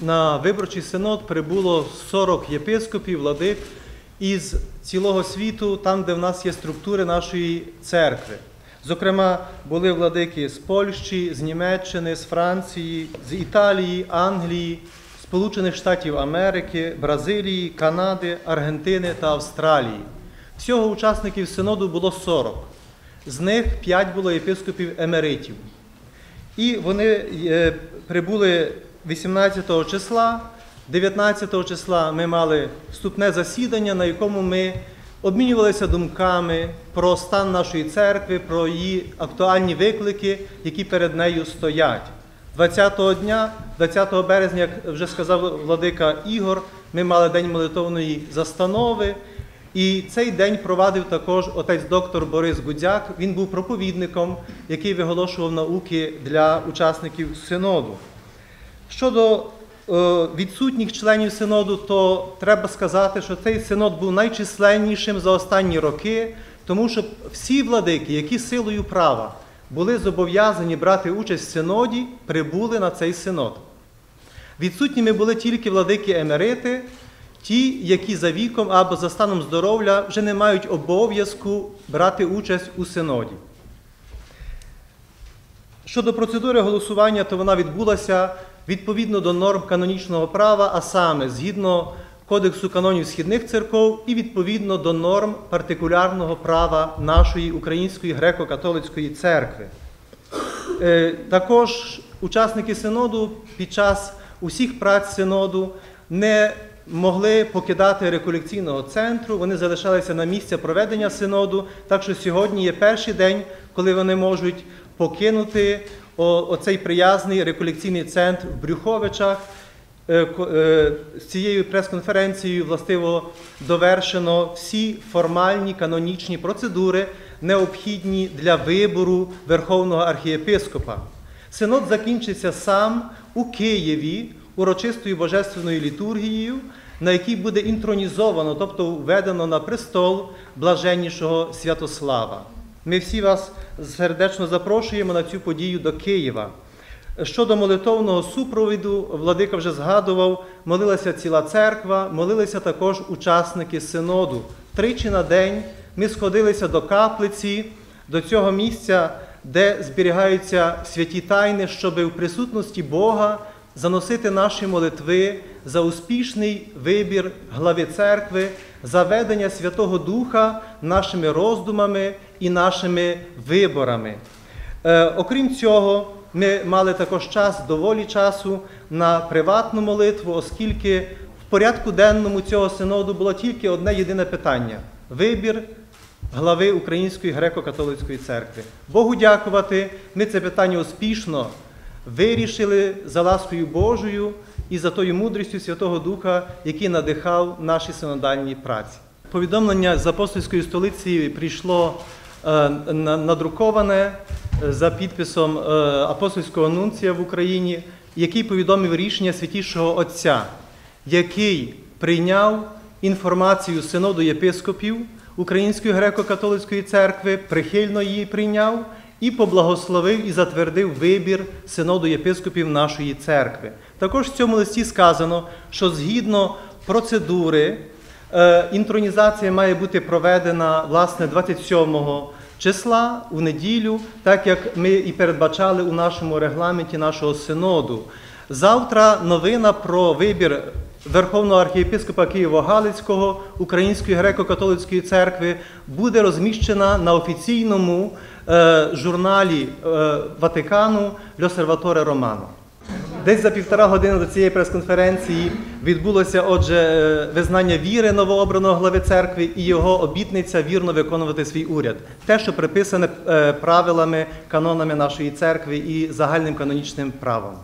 на виборчий синод прибуло 40 єпископів, владик із цілого світу, там, де в нас є структури нашої церкви. Зокрема, були владики з Польщі, з Німеччини, з Франції, з Італії, Англії, Сполучених Штатів Америки, Бразилії, Канади, Аргентини та Австралії. Всього учасників синоду було 40. З них 5 було єпископів емеритів. І вони е, прибули 18 числа. 19 числа ми мали вступне засідання, на якому ми обмінювалися думками про стан нашої церкви, про її актуальні виклики, які перед нею стоять. 20 дня, 20 березня, як вже сказав владика Ігор, ми мали день молитовної застанови. І цей день провадив також отець доктор Борис Гудзяк. Він був проповідником, який виголошував науки для учасників синоду. Щодо е, відсутніх членів синоду, то треба сказати, що цей синод був найчисленнішим за останні роки, тому що всі владики, які силою права були зобов'язані брати участь в синоді, прибули на цей синод. Відсутніми були тільки владики емерити, ті, які за віком або за станом здоров'я вже не мають обов'язку брати участь у синоді. Щодо процедури голосування, то вона відбулася відповідно до норм канонічного права, а саме згідно Кодексу канонів східних церков і відповідно до норм партикулярного права нашої Української греко-католицької церкви. Е, Також учасники синоду під час усіх праць синоду не могли покидати реколекційного центру, вони залишалися на місці проведення синоду. Так що сьогодні є перший день, коли вони можуть покинути оцей приязний реколекційний центр в Брюховичах. Е, е, З цією прес-конференцією властиво довершено всі формальні канонічні процедури, необхідні для вибору Верховного архієпископа. Синод закінчиться сам у Києві урочистою божественною літургією, на якій буде інтронізовано, тобто введено на престол блаженнішого Святослава. Ми всі вас сердечно запрошуємо на цю подію до Києва. Щодо молитовного супровіду, владика вже згадував, молилася ціла церква, молилися також учасники синоду. Тричі на день ми сходилися до каплиці, до цього місця, де зберігаються святі тайни, щоб в присутності Бога заносити наші молитви за успішний вибір глави церкви, за ведення Святого Духа нашими роздумами і нашими виборами. Е, окрім цього, ми мали також час, доволі часу на приватну молитву, оскільки в порядку денному цього синоду було тільки одне єдине питання вибір глави Української греко-католицької церкви. Богу дякувати, ми це питання успішно вирішили за ласкою Божою і за тою мудрістю Святого Духа, який надихав наші синодальні праці. Повідомлення з апостольської столиці прийшло е, надруковане е, за підписом е, апостольського нунція в Україні, який повідомив рішення святішого Отця, який прийняв інформацію синоду єпископів Української греко-католицької церкви, прихильно її прийняв і поблагословив і затвердив вибір синоду єпископів нашої церкви. Також в цьому листі сказано, що згідно процедури е, інтронізація має бути проведена власне 27 числа у неділю, так як ми і передбачали у нашому регламенті нашого синоду. Завтра новина про вибір Верховного архієпископа Києво-Галицького Української греко-католицької церкви буде розміщена на офіційному е, журналі е, Ватикану L'Osservatore Romano. Десь за півтора години до цієї прес-конференції відбулося отже е, визнання віри новообраного глави церкви і його обітниця вірно виконувати свій уряд. Те, що приписане е, правилами, канонами нашої церкви і загальним канонічним правом.